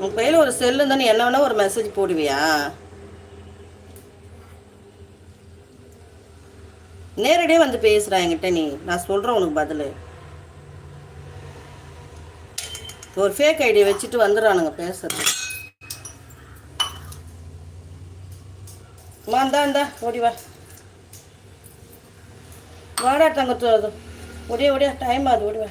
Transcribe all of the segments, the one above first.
உன் கையில் ஒரு செல்லு தானே என்ன வேணால் ஒரு மெசேஜ் போடுவியா? நேரடியாக வந்து பேசுகிறா என்கிட்ட நீ. நான் சொல்கிறேன் உனக்கு பதில். ஒரு ஃபேக் ஐடியை வச்சுட்டு வந்துடுறானுங்க பேசுறது. மா இந்தா இந்தா ஓடி வா. வாடா தங்க ஓடியா ஓடியா டைம் ஆகுது ஓடிவா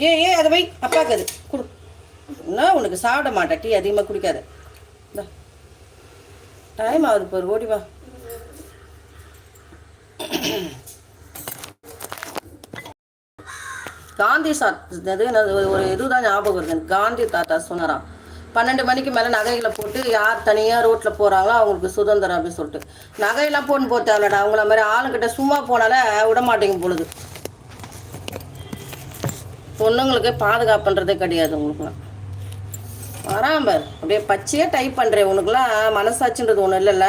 ஏ ஏ அதை வை. அப்பாக்கு அது. கொடு. என்ன உனக்கு சாப்பிட மாட்டேன் டீ அதிகமாக குடிக்காத. டைம் ஆகுது பாரு. ஓடி வா. காந்தி சாத் அது ஒரு- இதுதான் ஞாபகம் வருது. காந்தி தாத்தா சொன்னாராம். பன்னெண்டு மணிக்கு மேலே நகைகளை போட்டு யார் தனியாக ரோட்டில் போகிறாங்களோ அவங்களுக்கு சுதந்திரம் அப்படின்னு சொல்லிட்டு. நகையெல்லாம் போட்டு போத்தாங்கடா அவங்கள மாதிரி ஆளுங்கிட்ட சும்மா போனாலே விட மாட்டேங்க பொழுது. பொண்ணுங்களுக்கு பாதுகாப்புன்றதே கிடையாது உங்களுக்குலாம். வரான் அப்படியே பச்சையே டைப் பண்ணுறேன் உனக்குலாம் மனசாட்சின்றது ஒன்றும் இல்லைல்ல.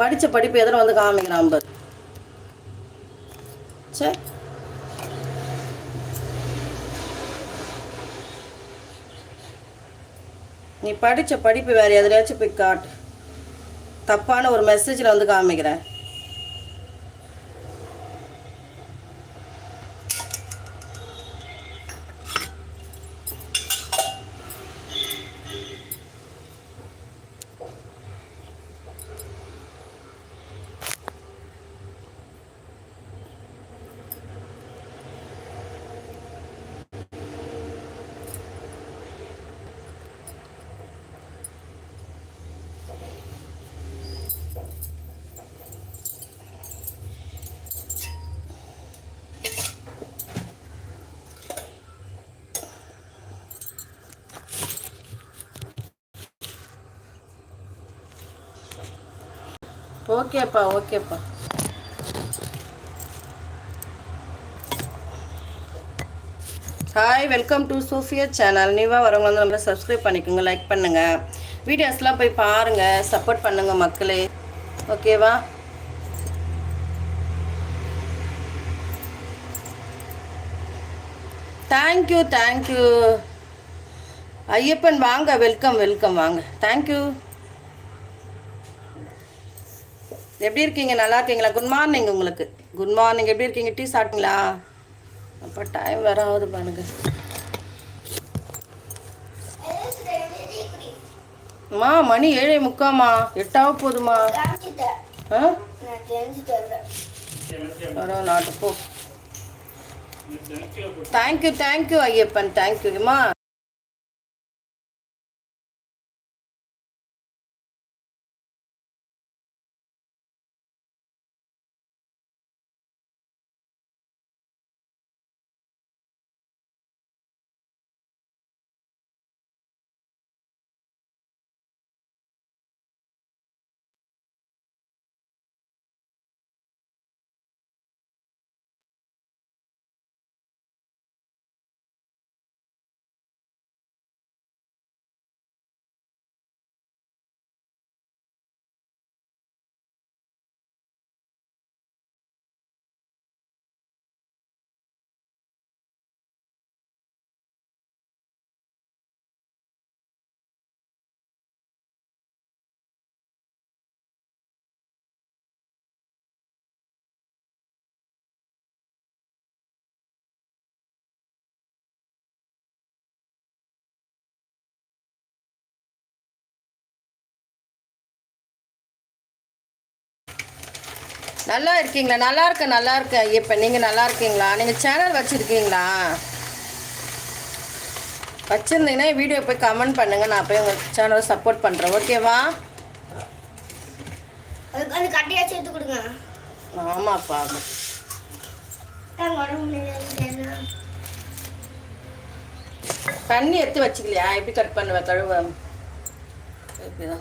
படித்த படிப்பு எதில் வந்து காமிக்கிறான் சே நீ படித்த படிப்பு வேறு எதுலையாச்சும் போய் காட்டு. தப்பான ஒரு மெசேஜில் வந்து காமிக்கிறேன். ஓகேப்பா ஓகேப்பா. Hi welcome to Sophia channel நீவாக வரவங்க வந்து நம்மளை சப்ஸ்கிரைப் பண்ணிக்கோங்க லைக் பண்ணுங்கள் வீடியோஸ்லாம் போய் பாருங்கள் சப்போர்ட் பண்ணுங்கள் மக்களே. ஓகேவா? தேங்க்யூ தேங்க்யூ ஐயப்பன் வாங்க வெல்கம் வெல்கம் வாங்க. தேங்க்யூ எப்படி இருக்கீங்க? நல்லா இருக்கீங்களா? குட் மார்னிங் உங்களுக்கு. குட் மார்னிங் எப்படி இருக்கீங்க? டீ சாப்பிட்டீங்களா? அப்போ டைம் வேற ஆகுது பாருங்க. அம்மா மணி ஏழை முக்காமா எட்டாவது போதுமா ஆ? நாட்டு போ. Thank you thank you Ayyappan. தேங்க்யூம்மா நல்லா இருக்கீங்களா? நல்லா இருக்கேன் நல்லா இருக்கேன் ஐயப்பன் நீங்கள் நல்லா இருக்கீங்களா? நீங்கள் சேனல் வச்சுருக்கீங்களா? வச்சுருந்தீங்கன்னா வீடியோ போய் கமெண்ட் பண்ணுங்கள் நான் போய் உங்கள் சேனலை சப்போர்ட் பண்ணுறேன் ஓகேவா அது கட்டியா சேர்த்து கொடுங்க. ஆமாப்பா. தண்ணி எடுத்து வச்சுக்கலையா? எப்படி கட் பண்ணுவேன் கழுவ? இப்படிதான்.